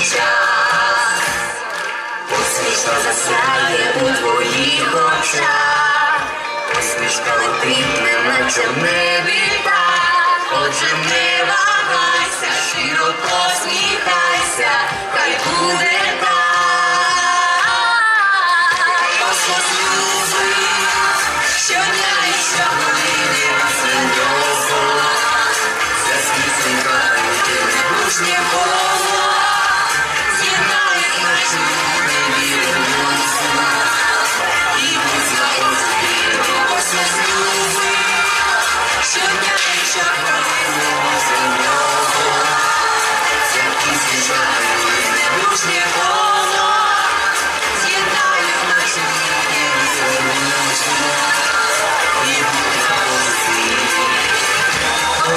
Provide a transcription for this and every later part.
час. Посмішка засяє у твоїх очах, посмішка летить, наче в небі так. Отже, не вагайся, щиро посміхайся, хай буде так.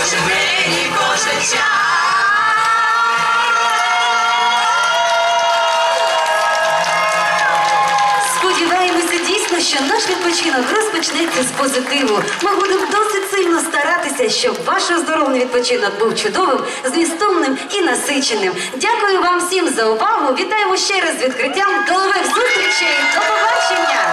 Кожен день і час. Сподіваємося дійсно, що наш відпочинок розпочнеться з позитиву. Ми будемо досить сильно старатися, щоб ваш оздоровний відпочинок був чудовим, змістовним і насиченим. Дякую вам всім за увагу. Вітаємо ще раз з відкриттям. До нових зустрічей. До побачення!